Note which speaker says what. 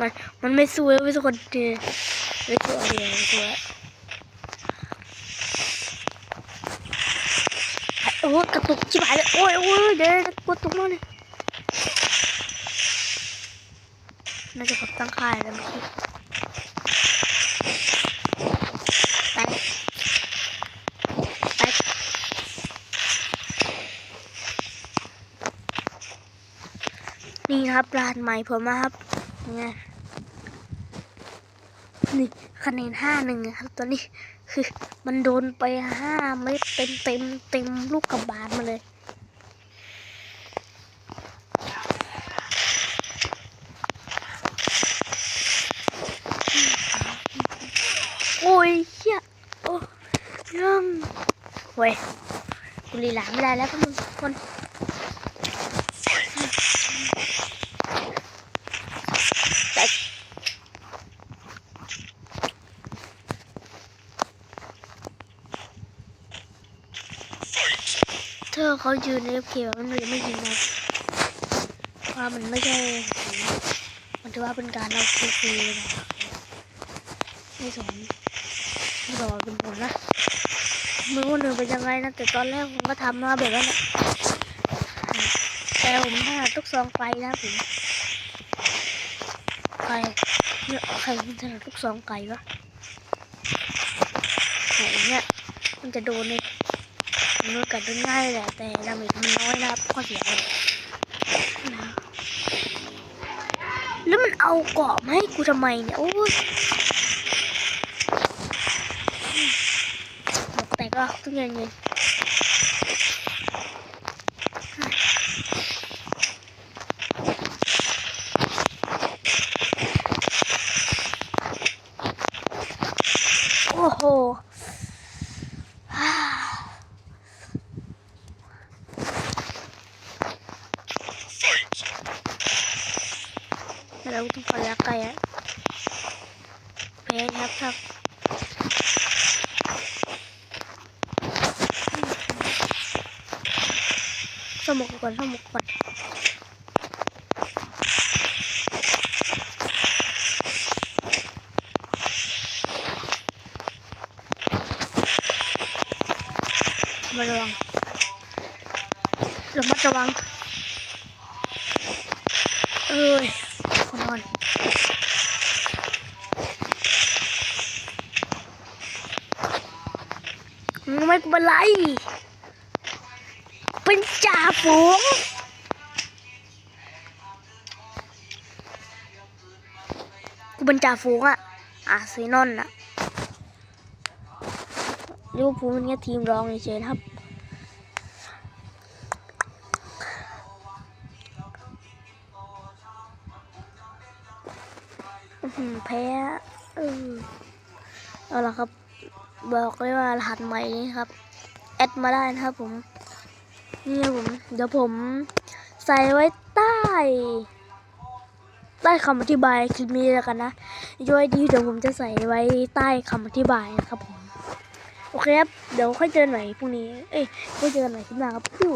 Speaker 1: มันมันไม่สู้แล้วไม่สู้คนเดียไม่สู้อาเดียไม่สู้แล้วโอ้กระตุกชิบหายเลยโอ้ยโอ้ยเดี๋ยวกดตรงโน้นเลยน่าจะกดตั้งค่ายแล้วเมื่อกี้ไปไปนี่ครับร้านใหม่ผมนะครับ ไงนี่คะแนนห้าหนึ่งครับตอนนี้คือมันโดนไปห้าเม็ดเต็มเต็มเต็มลูกกระบาลมาเลยโอ้ยเฮียโอ้ยังเว้ยกูลีหลาไม่ได้แล้วพวกมึงคน เธอเขายืนในเคแบบมันเลยไม่ยิงนะว่ามันไม่ใช่มันถือว่าเป็นการเอาฟรีๆเลยนะไม่สนไม่บอกเป็นผมนะมือคนหนึ่งเป็นยังไงนะแต่ตอนแรกผมก็ทำมาแบบนั้นแหละแต่ผมถนัดลูกซองไฟนะผมใครเนี่ยใครมันถนัดลูกซองไก่วะไหนเนี่ยมันจะโดนเลย มันก็กัดโดนง่ายแหละแต่ดาเมจมันน้อยนะครับข้อเสียเลยนะแล้วมันเอาเกาะมาให้กูทำไมเนี่ย โอ้ยแต่ก็ต้องเงินเงินโอ้โห เราต้องไปละไกลอะแพ้ ครับครับสมุกก่อนไม่เป็นไร เป็นจ่าฝูงกูเป็นจ่าฝูงอะอาร์เซนอลอะลิเวอร์พูลเป็นแค่ทีมรองเฉยๆนะครับ แพ้เอาละครับ บอกเลยว่ารหัสใหม่นี้ครับ แอดมาได้นะครับผม นี่ครับผม เดี๋ยวผมใส่ไว้ใต้ ใต้คำอธิบายคลิปนี้แล้วกันนะย้อยดีเดี๋ยวผมจะใส่ไว้ใต้คำอธิบายนะครับผม โอเคครับ เดี๋ยวค่อยเจอกันใหม่พรุ่งนี้ เอ้ยค่อยเจอกันใหม่คลิปหน้าครับพิว